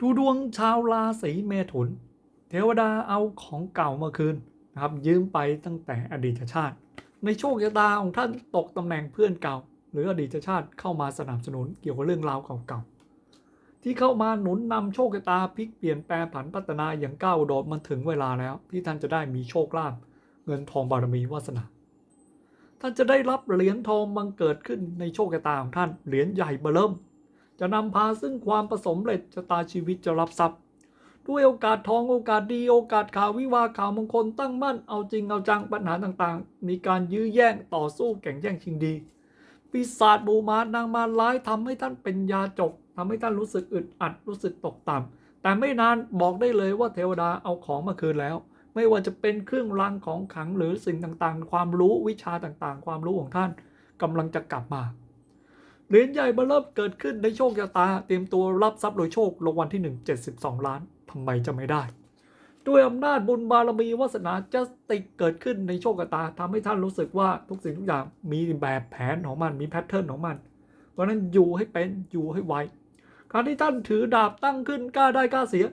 ดูดวงชาวราศีเมถุน เทวดาเอาของเก่ามาคืนนะครับ ยืมไปตั้งแต่อดีตชาติ ในโชคชะตาของท่านตกตำแหน่งเพื่อนเก่า หรืออดีตชาติเข้ามาสนับสนุนเกี่ยวกับเรื่องราวเก่าๆที่เข้ามาหนุนนำโชคชะตาพลิกเปลี่ยนแปลงผันพัฒนาอย่างก้าวโดดมันถึงเวลาแล้ว ที่ท่านจะได้มีโชคลาภเงินทองบารมีวาสนาท่านจะได้รับเหรียญทองบังเกิดขึ้นในโชคชะตาของท่านเหรียญใหญ่เบอเริ่ม จะนำพาซึ่งความประสมเร็จชะตาชีวิตจะรับทรัพย์ ด้วยโอกาสทองโอกาสดีโอกาสข่าววิวาข่าวมงคลตั้งมั่นเอาจริงเอาจังปัญหาต่างๆ มีการยื้อแย่งต่อสู้แข่งแย่งชิงดีปีศาจบูมารนางมารร้ายทำให้ท่านเป็นยาจกทำให้ท่านรู้สึกอึดอัดรู้สึกตกต่ำแต่ไม่นานบอกได้เลยว่าเทวดาเอาของมาคืนแล้ว ไม่ว่าจะเป็นเครื่องรางของขังหรือสิ่งต่างๆ ความรู้วิชาต่างๆ ความรู้ของท่านกำลังจะกลับมา เหรียญใหญ่มาเริ่มเกิดขึ้นในโชคชะตา เตรียมตัวรับทรัพย์โดยโชครางวัลที่ 1 72 ล้านทำไมจะไม่ได้ ด้วยอำนาจบุญบารมีวาสนาจะติกเกิดขึ้นในโชคชะตาทำให้ท่านรู้สึกว่าทุกสิ่งทุกอย่างมีแบบแผนของมันมีแพทเทิร์นของมัน เพราะฉะนั้นอยู่ให้เป็นอยู่ให้ไวการที่ท่านถือดาบตั้งขึ้นกล้าได้กล้าเสีย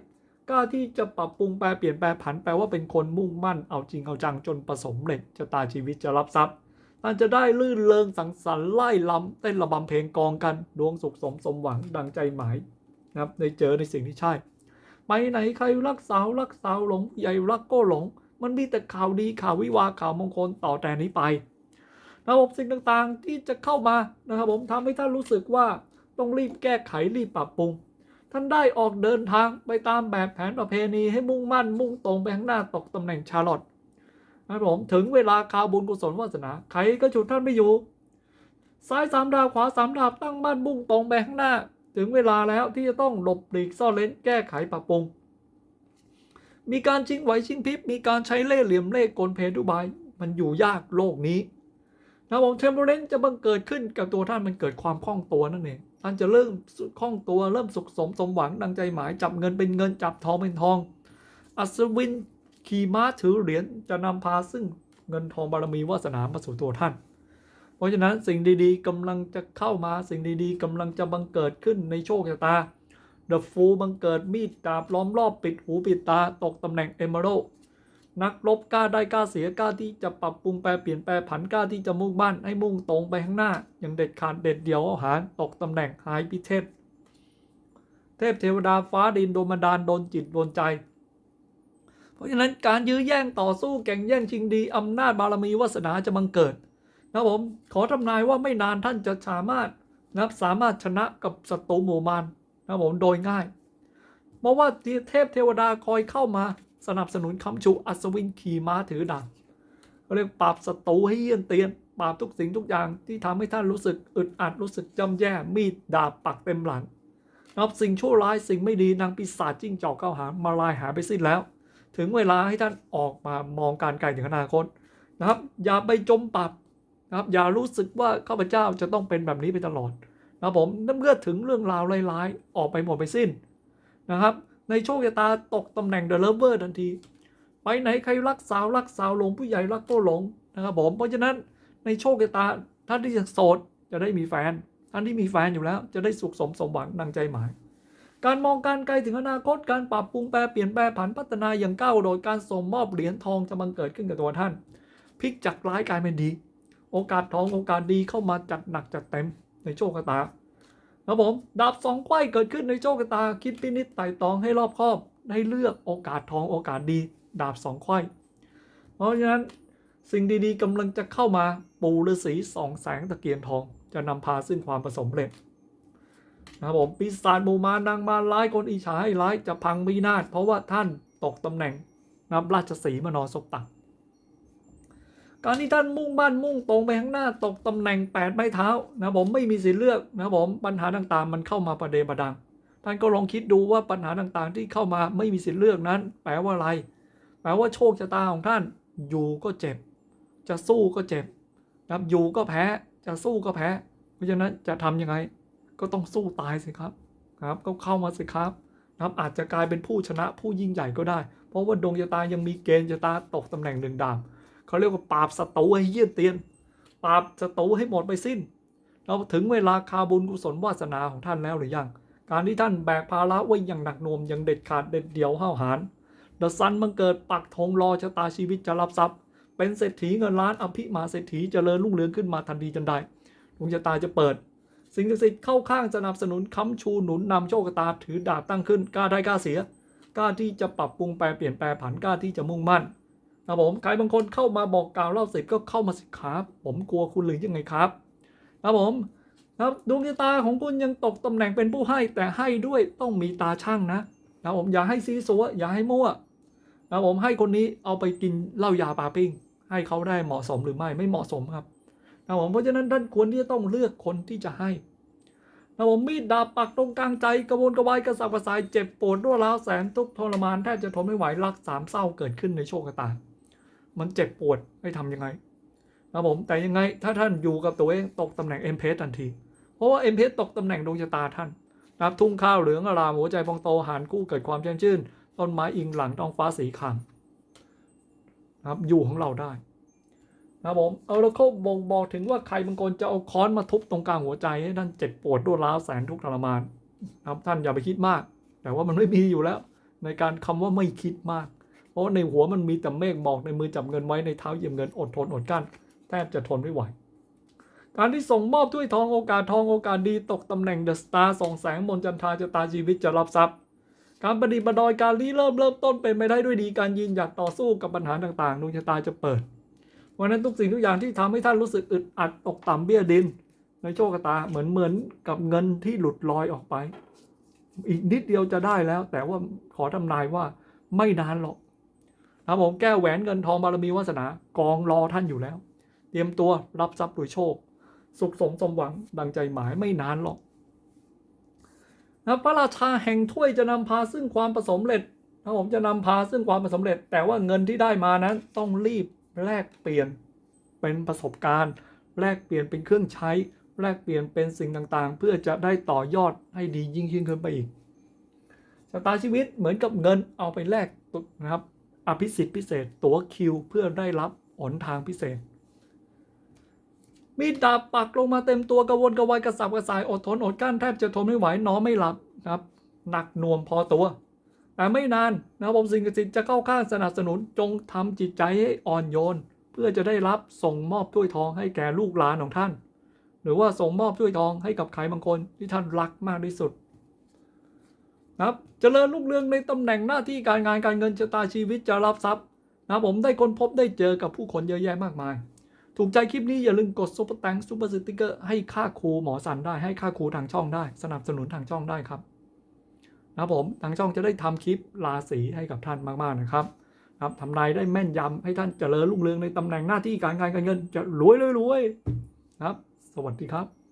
กล้าที่จะปรับปรุงแปลเปลี่ยนแปลผันแปลว่าเป็นคนมุ่งมั่นเอาจริงเอาจังจนประสมเร็จชะตาชีวิตจะรับทรัพย์ ท่านจะได้ลื่นเริงสังสรรค์ไล่ลำเต้นระบำเพลงกองกัน ดวงสุขสมสมหวังดังใจหมายนะครับได้เจอในสิ่งที่ใช่ ไปไหนใครรักสาวรักสาวหลงใหญ่รักก็หลง มันมีแต่ข่าวดีข่าววิวาข่าวมงคลต่อแต่นี้ไประบบสิ่งต่างๆที่จะเข้ามานะครับผมทำให้ท่านรู้สึกว่าต้องรีบแก้ไขรีบปรับปรุง ท่านได้ออกเดินทางไปตามแบบแผนประเพณีให้มุ่งมั่นมุ่งตรงไปข้างหน้าตกตำแหน่งชาลอต นะครับผมถึงเวลาข่าวบุญกุศลวาสนา ใครก็ฉุดท่านไม่อยู่ ซ้ายสามดาวขวาสามดาวตั้งมั่นมุ่งตรงไปข้างหน้า ถึงเวลาแล้วที่จะต้องหลบหลีกซ่อนเลนแก้ไขปรับปรุง มีการชิงไหวชิงพริบมีการใช้เล่ห์เหลี่ยมเล่ห์กลเพดุบายมันอยู่ยากโลกนี้นะผมเทมเพลนจะบังเกิดขึ้นกับตัวท่านมันเกิดความคล่องตัวนั่นเองท่านจะเริ่มคล่องตัวเริ่มสุขสมสมหวังดังใจหมายจับเงินเป็นเงินจับทองเป็นทอง อัศวิน ขี่ม้าถือเหรียญจะนำพาซึ่งเงินทองบารมีวาสนามาสู่ตัวท่าน เพราะฉะนั้นสิ่งดีๆกำลังจะเข้ามาสิ่งดีๆกำลังจะบังเกิดขึ้นในโชคชะตา The Fool บังเกิดมีดดาบล้อมรอบปิดหูปิดตาตกตำแหน่ง Emerald นักรบกล้าได้กล้าเสียกล้าที่จะปรับปรุงแปลเปลี่ยนแปลผันกล้าที่จะมุ่งมั่นให้มุ่งตรงไปข้างหน้า อย่างเด็ดขาดเด็ดเดี่ยวอาหารตกตำแหน่งหายพิเทศเทพเทวดาฟ้าดินโดนบันดาลโดนจิตโดนใจ เพราะฉะนั้นการยื้อแย่งต่อสู้แข่งแย่งชิงดีอำนาจบารมีวาสนาจะบังเกิดนะผมขอทำนายว่าไม่นานท่านจะสามารถนะครับสามารถชนะกับศัตรูหมู่มารนะผมโดยง่าย เพราะว่าเทพเทวดาคอยเข้ามาสนับสนุนคำชูอัศวินขี่ม้าถือดาบเรียกปราบศัตรูให้เยี่ยนเตียนปราบทุกสิ่งทุกอย่างที่ทำให้ท่านรู้สึกอึดอัดรู้สึกจำแย่มีดดาบปักเต็มหลังนับสิ่งชั่วร้ายสิ่งไม่ดีนางปีศาจจิ้งจอกเข้าหามาลายหาไปสิ้นแล้ว ถึงเวลาให้ท่านออกมามองการไกลถึงอนาคตนะครับ อย่าไปจมปรับนะครับ อย่ารู้สึกว่าข้าพเจ้าจะต้องเป็นแบบนี้ไปตลอดนะครับผมเมื่อถึงเรื่องราวร้ายๆออกไปหมดไปสิ้นนะครับ ในโชคชะตาตกตำแหน่งเดอะเลเวอร์ทันที ไปไหนใครรักสาวรักสาวหลงผู้ใหญ่รักก็หลงนะครับผมเพราะฉะนั้นในโชคชะตาท่านที่ยังโสดจะได้มีแฟน ท่านที่มีแฟนอยู่แล้วจะได้สุขสมสมหวังดังใจหมาย การมองการไกลถึงอนาคตการปรับปรุงแปลเปลี่ยนแปลผันพัฒนาอย่างก้าวโดดการส่งมอบเหรียญทองจะบังเกิดขึ้นกับตัวท่านพลิกจากร้ายกลายเป็นดี โอกาสทองโอกาสดีเข้ามาจัดหนักจัดเต็มในโชคชะตาครับผมดาบสองไขว้เกิดขึ้นในโชคชะตาคิดพินิจไต่ตองให้รอบคอบให้เลือกโอกาสทองโอกาสดี ดาบสองไขว้เพราะฉะนั้นสิ่งดีๆกำลังจะเข้ามาปูฤาษีสองแสงตะเกียงทอง จะนำพาซึ่งความประสมเร็จ นะครับผมปีศาจหมู่มารนางมารร้ายคนอิจฉาให้ร้ายจะพังมีนาศเพราะว่าท่านตกตำแหน่งนับราชสีมานอนศพตักการที่ท่านมุ่งมั่นมุ่งตรงไปข้างหน้าตกตำแหน่งแปดไม้เท้านะผมไม่มีสิทธิ์เลือกนะผมปัญหาต่างๆ มันเข้ามาประเดประดัง ท่านก็ลองคิดดูว่าปัญหาต่างๆ ที่เข้ามาไม่มีสิทธิ์เลือกนั้น แปลว่าอะไร แปลว่าโชคชะตาของท่านอยู่ก็เจ็บ จะสู้ก็เจ็บนะอยู่ก็แพ้ จะสู้ก็แพ้ เพราะฉะนั้นจะทำยังไง ก็ต้องสู้ตายสิครับครับก็เข้ามาสิครับนะครับอาจจะกลายเป็นผู้ชนะผู้ยิ่งใหญ่ก็ได้ เพราะว่าดวงชะตายังมีเกณฑ์ชะตาตกตำแหน่งหนึ่งดาวเขาเรียกว่าปราบศัตรูให้เยี่ยนเตียนปราบศัตรูให้หมดไปสิ้น เราถึงเวลาคาบุญกุศลวาสนาของท่านแล้วหรือยัง การที่ท่านแบกภาระไว้อย่างหนักหน่วงอย่างเด็ดขาดเด็ดเดี่ยวห้าวหาญเดอะซันบังเกิดปักธงรอชะตาชีวิตจะรับทรัพย์ เป็นเศรษฐีเงินล้านอภิมาเศรษฐีเจริญรุ่งเรืองขึ้นมาทันทีทันใดดวงชะตาจะเปิด สิ่งศักดิ์สิทธิ์เข้าข้างสนับสนุนค้ำชูหนุนนำโชคตาถือดาบตั้งขึ้นกล้าได้กล้าเสียกล้าที่จะปรับปรุงแปลเปลี่ยนแปลผันกล้าที่จะมุ่งมั่นนะผมใครบางคนเข้ามาบอกกล่าวเล่าสร็จก็เข้ามาสิครับ ผมกลัวคุณหรือยังไงครับนะผมนะดวงตาของคุณยังตกตำแหน่งเป็นผู้ให้แต่ให้ด้วยต้องมีตาช่างนะนะผมอย่าให้ซีซัวอย่าให้มั่วนะผมให้คนนี้เอาไปกินเหล้ายาปาปิ้งให้เขาได้เหมาะสมหรือไม่ไม่เหมาะสมครับ นะผมเพราะฉะนั้นท่านควรที่จะต้องเลือกคนที่จะให้นะผมมีดดาบปักตรงกลางใจกระวนกระวายกระสับกระส่ายเจ็บปวดรัวร้าวแสนทุกทรมานแทบจะทนไม่ไหวรักสามเศร้าเกิดขึ้นในโชคชะตา มันเจ็บปวดให้ทำยังไงนะผมแต่ยังไงถ้าท่านอยู่กับตัวเองตกตำแหน่งเอ็มเพสทันที เพราะว่าเอ็มเพสตกตำแหน่งดวงชะตาท่านนะครับทุ่งข้าวเหลืองอารามหัวใจพองโตหานกู้เกิดความแจ่มชื่นต้นไม้อิงหลังท้องฟ้าสีขามนะครับอยู่ของเราได้ นะครับผมเอาแล้วเขาบ่งบอกถึงว่าใครบางคนจะเอาค้อนมาทุบตรงกลางหัวใจให้ท่านเจ็บปวดรวดร้าวแสนทุกข์ทรมานนะครับท่านอย่าไปคิดมาก แต่ว่ามันไม่มีอยู่แล้ว ในการคำว่าไม่คิดมาก เพราะในหัวมันมีแต่เมฆหมอกในมือจับเงินไว้ในเท้าเยียบเงินอดทนอดกั้นแทบจะทนไม่ไหวการที่ส่งมอบถ้วยทองโอกาสทองโอกาสดีตกตำแหน่งเดอะสตาร์ส่องแสงมนจันทราจะตาชีวิตจะรับทรัพย์การประดิษฐ์ประดอยการรีเริ่มเริ่มต้นเป็นไปได้ด้วยดีการยืนหยัดต่อสู้กับปัญหาต่างๆดวงชะตาจะเปิด วันนั้นทุกสิ่งทุกอย่างที่ทำให้ท่านรู้สึกอึดอัดตกต่ำเบี้ยดิน ในโชคชะตาเหมือนเหมือนกับเงินที่หลุดลอยออกไป อีกนิดเดียวจะได้แล้ว แต่ว่าขอทำนายว่าไม่นานหรอกนะผมแก้วแหวนเงินทองบารมีวาสนากองรอท่านอยู่แล้ว เตรียมตัวรับทรัพย์โดยโชค สุขสมสมหวังดังใจหมายไม่นานหรอกนะพระราชาแห่งถ้วยจะนำพาซึ่งความประสมเร็จนะผมจะนำพาซึ่งความประสมเร็จ แต่ว่าเงินที่ได้มานั้นต้องรีบ แลกเปลี่ยนเป็นประสบการณ์ แลกเปลี่ยนเป็นเครื่องใช้ แลกเปลี่ยนเป็นสิ่งต่างๆ เพื่อจะได้ต่อยอดให้ดียิ่งยิ่งขึ้นไปอีกชะตาชีวิตเหมือนกับเงินเอาไปแลกนะครับอภิสิทธิ์พิเศษตั๋วคิวเพื่อได้รับหนทางพิเศษ มีดาบปักลงมาเต็มตัวกระวนกระวายกระสับกระส่ายอดทนอดกลั้นแทบจะทนไม่ไหวนอนไม่หลับครับหนักหน่วงพอตัว ไม่นานนะครับผมสิ่งศักดิ์สิทธิ์จะเข้าข้างสนับสนุนจงทำจิตใจให้อ่อนโยน เพื่อจะได้รับส่งมอบถ้วยทองให้แก่ลูกหลานของท่าน หรือว่าส่งมอบถ้วยทองให้กับใครบางคนที่ท่านรักมากที่สุดนะครับเจริญรุ่งเรืองในตำแหน่งหน้าที่การงานการเงินชะตาชีวิตจะรับทรัพย์นะครับผมได้คนพบได้เจอกับผู้คนเยอะแยะมากมาย ถูกใจคลิปนี้อย่าลืมกดซุปเปอร์แตงซุปเปอร์สติกเกอร์ให้ค่าครูหมอสันได้ให้ค่าครูทางช่องได้ สนับสนุนทางช่องได้ครับ นะครับผมทางช่องจะได้ทำคลิปราศีให้กับท่านมากๆนะครับนะครับทำนายได้แม่นยำให้ท่านเจริญรุ่งเรืองในตำแหน่งหน้าที่การงานการเงินจะรวยเลยรวยนะครับ สวัสดีครับ